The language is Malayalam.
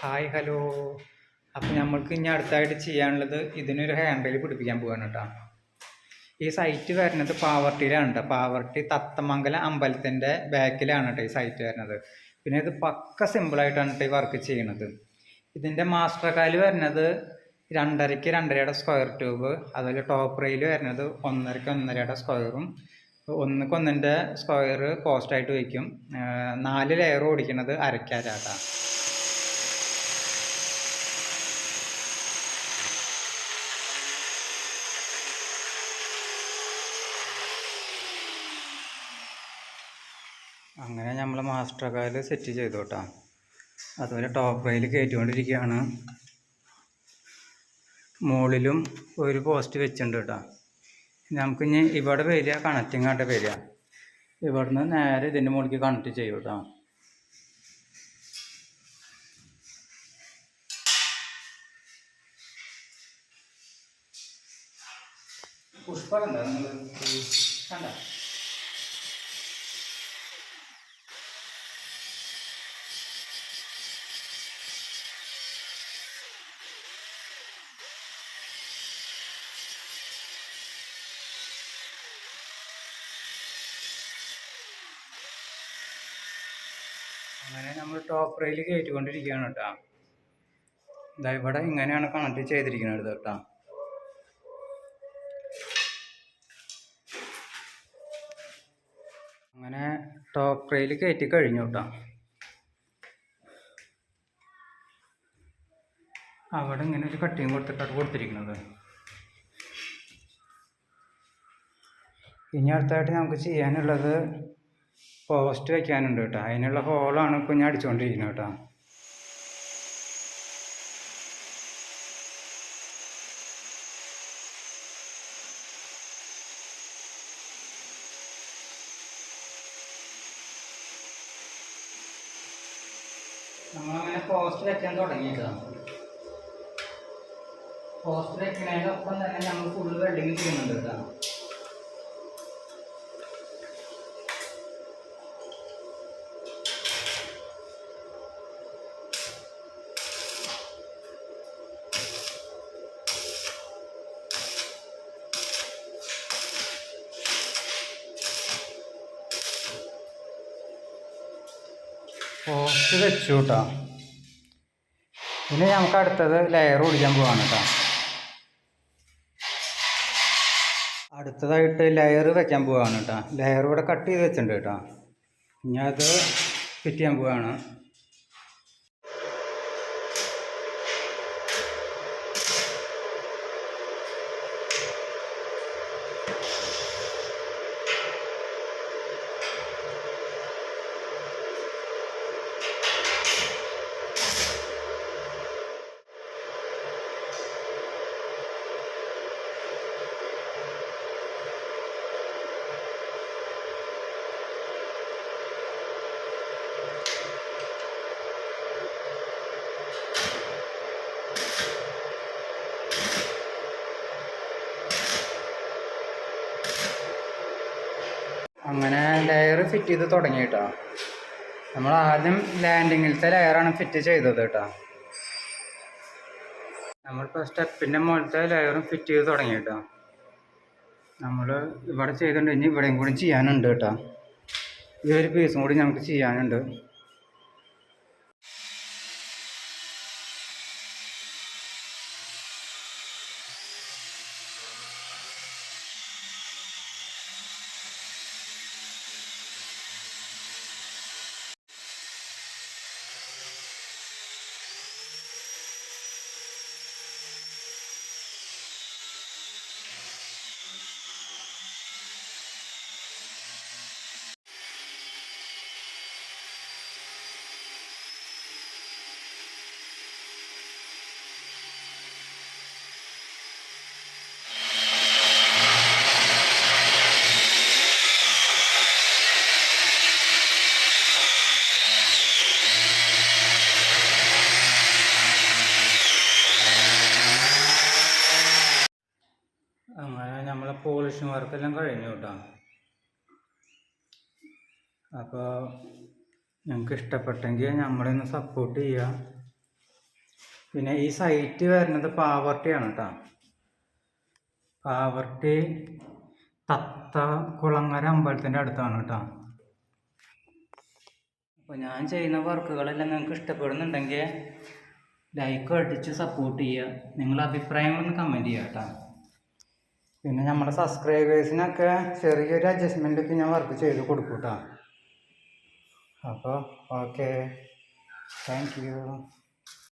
ഹായ് ഹലോ അപ്പോൾ നമ്മൾക്ക് ഇനി അടുത്തായിട്ട് ചെയ്യാനുള്ളത് ഇതിനൊരു ഹാൻഡിൽ പിടിപ്പിക്കാൻ പോവാണ് കേട്ടോ. ഈ സൈറ്റ് വരുന്നത് പാവർട്ടിയിലാണ് കേട്ടോ. പാവർട്ടി തത്തമംഗലം അമ്പലത്തിന്റെ ബാക്കിലാണ് കേട്ടോ ഈ സൈറ്റ് വരുന്നത്. പിന്നെ ഇത് പക്ക സിമ്പിളായിട്ടാണ് കേട്ടോ ഈ വർക്ക് ചെയ്യണത് ഇതിന്റെ മാസ്റ്റർ കാൽ വരുന്നത് രണ്ടരയ്ക്ക് രണ്ടരയുടെ സ്ക്വയർ ട്യൂബ് അതുപോലെ ടോപ്പ് റെയിൽ വരുന്നത് ഒന്നരയ്ക്ക് ഒന്നരയുടെ സ്ക്വയറും ഒന്നിക്ക് ഒന്നിന്റെ സ്ക്വയർ പോസ്റ്റായിട്ട് വയ്ക്കും. നാല് ലെയർ ഓടിക്കുന്നത് അരക്കാരാട്ടാണ് അങ്ങനെ നമ്മൾ മാസ്റ്റർ കാൽ സെറ്റ് ചെയ്തു അതുപോലെ ടോപ്പ് റെയിൽ കയറ്റിക്കൊണ്ടിരിക്കുകയാണ് മുകളിലും ഒരു പോസ്റ്റ് വെച്ചിട്ടുണ്ട് കേട്ടോ നമുക്കിനി ഇവിടെ വരിക കണക്റ്റിംഗ് ആയിട്ട് വരിക. ഇവിടുന്ന് നേരെ ഇതിന്റെ മുകളിലേക്ക് കണക്ട് ചെയ്യും കേട്ടോ പുഷ്പ കണ്ടോ നിങ്ങൾ കണ്ട? അങ്ങനെ നമ്മൾ ടോപ്പ് റെയിൽ കയറ്റിക്കൊണ്ടിരിക്കുകയാണ് കേട്ടോ. ഇതാ ഇവിടെ ഇങ്ങനെയാണ് കണക്ട് ചെയ്തിരിക്കുന്നത് കേട്ടോ. അങ്ങനെ ടോപ്പ് റെയിൽ കയറ്റി കഴിഞ്ഞു കേട്ടോ. അവിടെ ഇങ്ങനെ ഒരു കട്ടിങ് കൊടുത്തിട്ടാണ് കൊടുത്തിരിക്കുന്നത്. ഇനി അടുത്തായിട്ട് നമുക്ക് ചെയ്യാനുള്ളത് പോസ്റ്റ് വെക്കാനുണ്ട് കേട്ടോ. അതിനുള്ള ഹോളാണ് ഇപ്പോൾ ഞാൻ അടിച്ചുകൊണ്ടിരിക്കുന്നത് കേട്ടോ. നമ്മളങ്ങനെ പോസ്റ്റ് വെക്കാൻ തുടങ്ങിയിട്ടാണ് പോസ്റ്റ് വെക്കണേന്റെ ഒപ്പം തന്നെ നമ്മൾ ഫുള്ള് വെൽഡിങ് ചെയ്യുന്നുണ്ട് കേട്ടോ. പോസ്റ്റ് വെച്ചു കേട്ടോ ഇനി നമുക്ക് അടുത്തത് ലെയർ ഓടിക്കാൻ പോവാണ് കേട്ടോ അടുത്തതായിട്ട് ലെയർ വെക്കാൻ പോവാണ് കേട്ടോ ലെയർ ഇവിടെ കട്ട് ചെയ്ത് വെച്ചിട്ടുണ്ട് കേട്ടോ ഇനി അത് ഫിറ്റ് ചെയ്യാൻ പോവാണ്. അങ്ങനെ ലെയർ ഫിറ്റ് ചെയ്ത് തുടങ്ങി കേട്ടോ നമ്മൾ ആദ്യം ലാൻഡിങ്ങിലത്തെ ലെയറാണ് ഫിറ്റ് ചെയ്തത് കേട്ടോ നമ്മളിപ്പോൾ സ്റ്റെപ്പിന്റെ മുകളിലത്തെ ലെയറും ഫിറ്റ് ചെയ്ത് തുടങ്ങി കേട്ടോ നമ്മൾ ഇവിടെ ചെയ്തിട്ടുണ്ട്. ഇനി ഇവിടെയും കൂടി ചെയ്യാനുണ്ട് കേട്ടോ ഈ ഒരു പീസും കൂടി നമുക്ക് ചെയ്യാനുണ്ട്. അങ്ങനെ നമ്മളെ പോളിഷിങ് വർക്കെല്ലാം കഴിഞ്ഞു കേട്ടോ അപ്പോൾ നിങ്ങൾക്ക് ഇഷ്ടപ്പെട്ടെങ്കിൽ നമ്മളിന്ന് സപ്പോർട്ട് ചെയ്യുക പിന്നെ ഈ സൈറ്റ് വരുന്നത് പാവർട്ടിയാണ് കേട്ടോ പാവർട്ടി തത്ത കുളങ്ങര അമ്പലത്തിന്റെ അടുത്താണ് കേട്ടോ അപ്പോൾ ഞാൻ ചെയ്യുന്ന വർക്കുകളെല്ലാം നിങ്ങൾക്ക് ഇഷ്ടപ്പെടുന്നുണ്ടെങ്കിൽ ലൈക്ക് അടിച്ച് സപ്പോർട്ട് ചെയ്യുക നിങ്ങളുടെ അഭിപ്രായങ്ങളൊന്ന് കമന്റ് ചെയ്യുക കേട്ടോ പിന്നെ നമ്മുടെ സബ്സ്ക്രൈബേഴ്സിനൊക്കെ ചെറിയൊരു അഡ്ജസ്റ്റ്മെന്റൊക്കെ ഞാൻ വർക്ക് ചെയ്ത് കൊടുക്കൂട്ടോ. അപ്പോൾ ഓക്കെ താങ്ക് യു